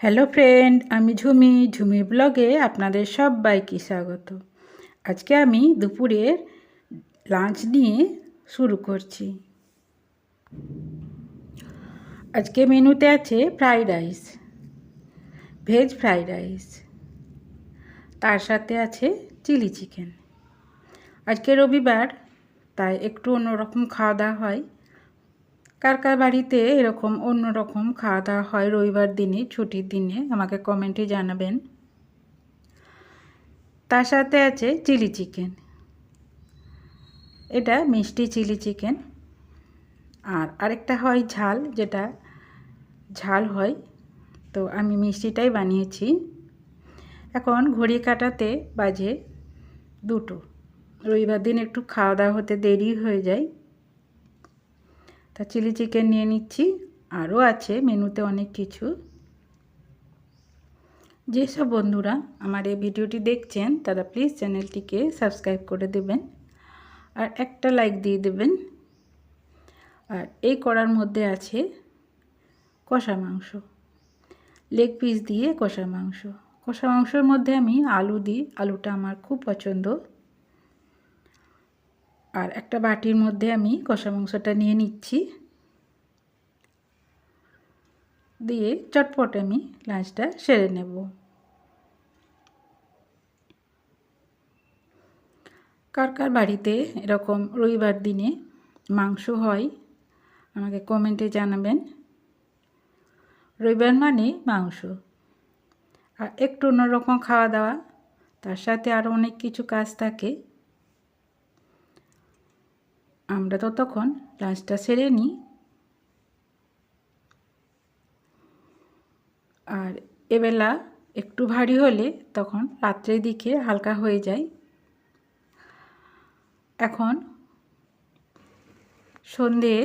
Hello friend, আমি ঝুমি। ঝুমি ব্লগে আপনাদের সবাইকে স্বাগত। আজকে আমি দুপুরের লাঞ্চ নিয়ে শুরু করছি। আজকে মেনুতে আছে fried rice, veg fried rice, তার সাথে আছে চিলি চিকেন। আজকে রবিবার, তাই একটু অন্যরকম খাওয়া দাওয়া হয়। কার কার বাড়িতে এরকম অন্য রকম খাওয়া দাওয়া হয় রবিবার দিনে, ছুটির দিনে, আমাকে কমেন্টে জানাবেন। তার সাথে আছে চিলি চিকেন। এটা মিষ্টি চিলি চিকেন। আর আরেকটা হয় ঝাল, যেটা ঝাল হয়। তো আমি মিষ্টিটাই বানিয়েছি। এখন ঘড়ি কাটাতে বাজে দুটো। রবিবার দিন একটু খাওয়া দাওয়া হতে দেরি হয়ে যায়। তা চিলি চিকেন নিয়ে নিচ্ছি। আরও আছে মেনুতে অনেক কিছু। যেসব বন্ধুরা আমার এই ভিডিওটি দেখছেন, তারা প্লিজ চ্যানেলটিকে সাবস্ক্রাইব করে দেবেন আর একটা লাইক দিয়ে দেবেন। আর এই কড়ার মধ্যে আছে কষা মাংস। লেগ পিস দিয়ে কষা মাংস। কষা মাংসর মধ্যে আমি আলু দিই। আলুটা আমার খুব পছন্দ। আর একটা বাটির মধ্যে আমি কষা মাংসটা নিয়ে নিচ্ছি। দিয়ে চটপট আমি লাঞ্চটা সেরে নেব। কার কার বাড়িতে এরকম রবিবার দিনে মাংস হয়, আমাকে কমেন্টে জানাবেন। রবিবার মানে মাংস। আর একটু অন্যরকম খাওয়া দাওয়া, তার সাথে আরও অনেক কিছু কাজ থাকে। আমরা তো তখন লাঞ্চটা সেরে নিই আর এবেলা একটু ভারী হলে তখন রাত্রের দিকে হালকা হয়ে যায়। এখন সন্ধে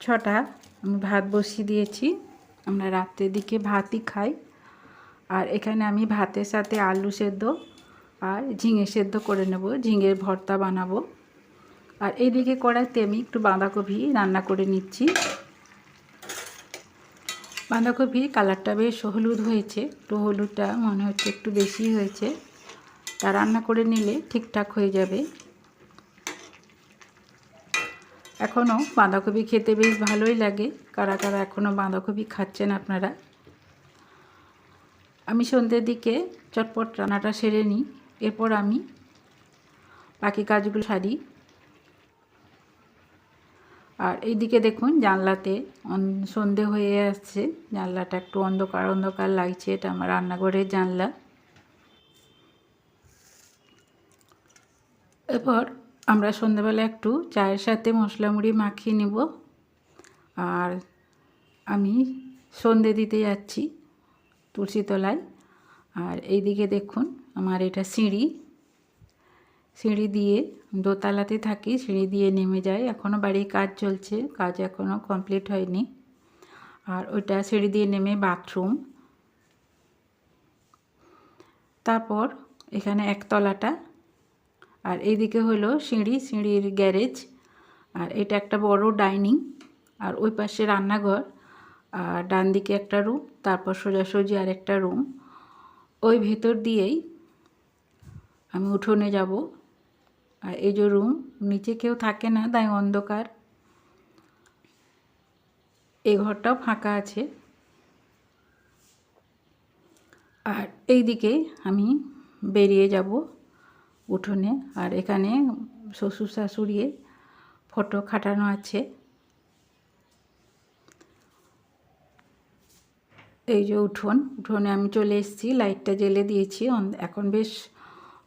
ছটা আমি ভাত বসিয়ে দিয়েছি। আমরা রাত্রের দিকে ভাতই খাই। আর এখানে আমি ভাতের সাথে আলু সেদ্ধ আর ঝিঙে সেদ্ধ করে নেব। ঝিঙের ভর্তা বানাবো। আর এইদিকে কড়াইতে আমি একটু বাঁধাকপি রান্না করে নিচ্ছি। বাঁধাকপি কালারটা বেশ হলুদ হয়েছে একটু হলুদটা মনে হচ্ছে একটু বেশি হয়েছে। তা রান্না করে নিলে ঠিকঠাক হয়ে যাবে। এখনও বাঁধাকপি খেতে বেশ ভালোই লাগে। কারা কারা এখনও বাঁধাকপি খাচ্ছেন আপনারা? আমি সন্ধ্যের দিকে চটপট রান্নাটা সেরে নিই। এরপর আমি বাকি কাজগুলো সারি। আর এইদিকে দেখুন জানলাতে সন্ধে হয়ে আসছে। জানলাটা একটু অন্ধকার অন্ধকার লাগছে। এটা আমার রান্নাঘরের জানলা। এরপর আমরা সন্ধ্যাবেলা একটু চায়ের সাথে মশলা মুড়ি মাখিয়ে নেব। আর আমি সন্ধে দিতে যাচ্ছি তুলসীতলায় আর এইদিকে দেখুন আমার এটা সিঁড়ি। সিঁড়ি দিয়ে, দোতলাতে থাকি, সিঁড়ি দিয়ে নেমে যাই। এখনও বাড়ির কাজ চলছে, কাজ এখনও কমপ্লিট হয়নি। আর ওইটা সিঁড়ি দিয়ে নেমে বাথরুম। তারপর এখানে একতলাটা। আর এইদিকে হলো সিঁড়ি, সিঁড়ির গ্যারেজ। আর এটা একটা বড় ডাইনিং। আর ওই পাশে রান্নাঘর। আর ডান দিকে একটা রুম, তারপর সোজাসুজি আর একটা রুম। ওই ভেতর দিয়েই আমি উঠোনে যাব। আর এই যে রুম নিচে কেউ থাকে না, তাই অন্ধকার। এই ঘরটাও ফাঁকা আছে। আর এই দিকে আমি বেরিয়ে যাব উঠোনে। আর এখানে শ্বশুর শাশুড়ির ফটো খাটানো আছে। এই যে উঠোন, উঠোনে আমি চলে এসেছি লাইটটা জ্বেলে দিয়েছি। এখন বেশ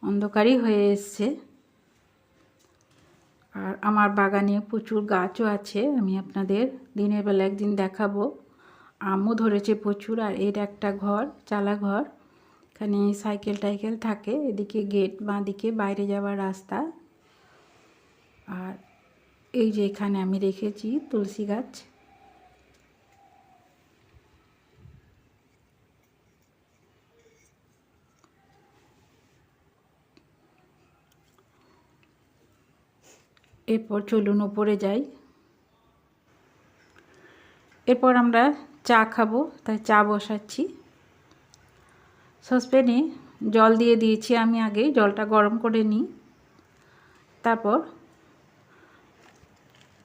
অন্ধকারই হয়ে এসছে। আর আমার বাগানে প্রচুর গাছও আছে, আমি আপনাদের দিনের বেলা একদিন দেখাবো। আমও ধরেছে প্রচুর, আর এর একটা ঘর, চালা ঘর, এখানে সাইকেল টাইকেল থাকে, এদিকে গেট বাঁ দিকে বাইরে যাওয়ার রাস্তা। আর এই যে এখানে আমি রেখেছি তুলসী গাছ। এরপর চলুন ওপরে যাই। এরপর আমরা চা খাব, তাই চা বসাচ্ছি। সসপ্যানে জল দিয়ে দিয়েছি আমি আগে, জলটা গরম করে নিই। তারপর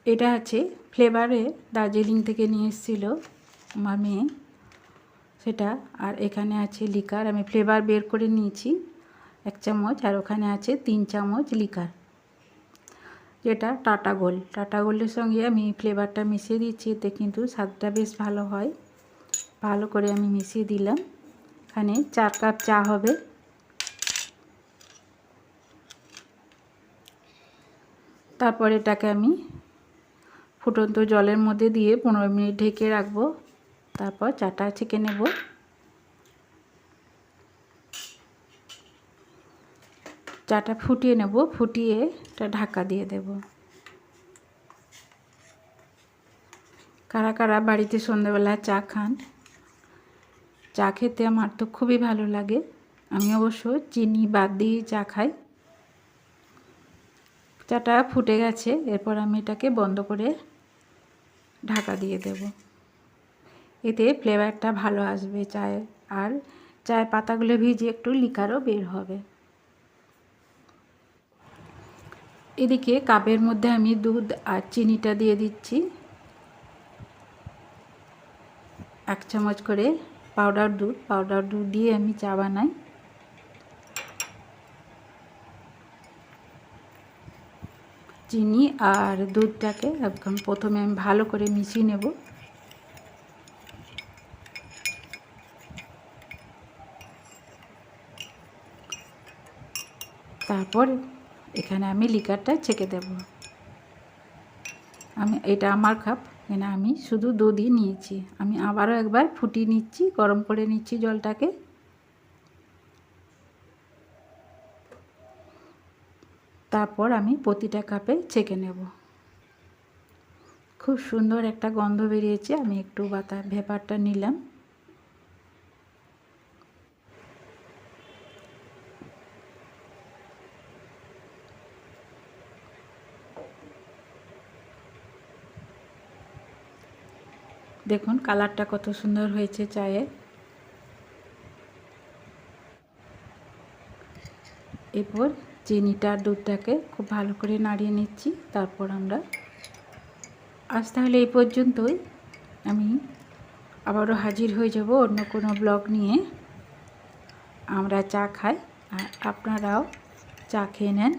এটা আছে ফ্লেভারে দার্জিলিং থেকে নিয়ে এসেছিল আমার মেয়ে। সেটা আর এখানে আছে লিকার, আমি ফ্লেভার বের করে নিয়েছি। এক চামচ আর ওখানে আছে তিন চামচ লিকার। যেটা টাটা গোল্ড টাটা গোল্ডের সঙ্গে আমি ফ্লেভারটা মিশিয়ে দিচ্ছি, এতে কিন্তু স্বাদটা বেশ ভালো হয়। ভালো করে আমি মিশিয়ে দিলাম। এখানে চার কাপ চা হবে। তারপর এটাকে আমি ফুটন্ত জলের মধ্যে দিয়ে পনেরো মিনিট ঢেকে রাখব। তারপর চাটা ছেঁকে নেব। চাটা ফুটিয়ে নেব, ফুটিয়ে এটা ঢাকা দিয়ে দেব। কারা কারা বাড়িতে সন্ধ্যাবেলা চা খান, চা খেতে আমার তো খুবই ভালো লাগে। আমি অবশ্য চিনি বাদ দিয়ে চা খাই। চাটা ফুটে গেছে, এরপর আমি এটাকে বন্ধ করে ঢাকা দিয়ে দেব। এতে ফ্লেভারটা ভালো আসবে চায়ে, আর চায়ের পাতাগুলো ভিজে একটু লিকারও বের হবে। এদিকে কাপের মধ্যে আমি দুধ আর চিনিটা দিয়ে দিচ্ছি। এক চামচ করে পাউডার দুধ পাউডার দুধ দিয়ে আমি চা বানাই। চিনি আর দুধটাকে একদম প্রথমে আমি ভালো করে মিশিয়ে নেব। তারপর এখানে আমি লিকারটা ছেঁকে দেব। আমি, এটা আমার কাপ এখানে আমি শুধু দুধই নিয়েছি। আমি আবারও একবার ফুটিয়ে নিচ্ছি, গরম করে নিচ্ছি জলটাকে। তারপর আমি প্রতিটা কাপে ছেঁকে নেব। খুব সুন্দর একটা গন্ধ বেরিয়েছে, আমি একটু বাতা, ভেপারটা নিলাম। দেখুন, কালারটা কত সুন্দর হয়েছে চায়ে এরপর চিনিটা দুধটাকে খুব ভালো করে নাড়িয়ে নিচ্ছি, তারপর আমরা আজ তাহলে এই পর্যন্তই। আমি আবারও হাজির হয়ে যাব অন্য কোনো ব্লগ নিয়ে। আমরা চা খাই, আর আপনারাও চা খেয়ে নেন।